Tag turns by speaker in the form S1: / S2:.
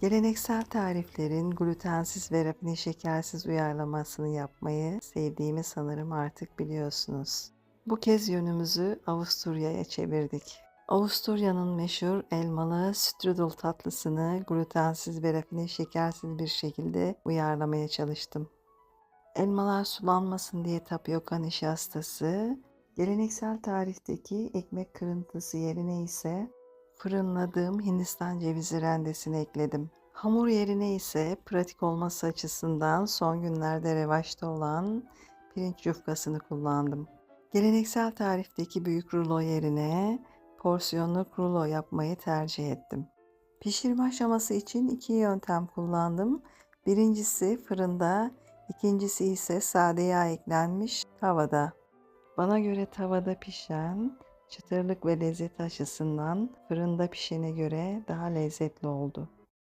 S1: Geleneksel tariflerin glutensiz ve rafine şekersiz uyarlamasını yapmayı sevdiğimi sanırım artık biliyorsunuz. Bu kez yönümüzü Avusturya'ya çevirdik. Avusturya'nın meşhur elmalı strudel tatlısını glutensiz ve rafine şekersiz bir şekilde uyarlamaya çalıştım. Elmalar sulanmasın diye tapioka nişastası, geleneksel tarifteki ekmek kırıntısı yerine ise fırınladığım Hindistan cevizi rendesini ekledim. Hamur yerine ise pratik olması açısından son günlerde revaçta olan pirinç yufkasını kullandım. Geleneksel tarifteki büyük rulo yerine porsiyonluk rulo yapmayı tercih ettim. Pişirme aşaması için iki yöntem kullandım. Birincisi fırında, ikincisi ise sade yağ eklenmiş tavada. Bana göre tavada pişen çıtırlık ve lezzet açısından fırında pişene göre daha lezzetli oldu.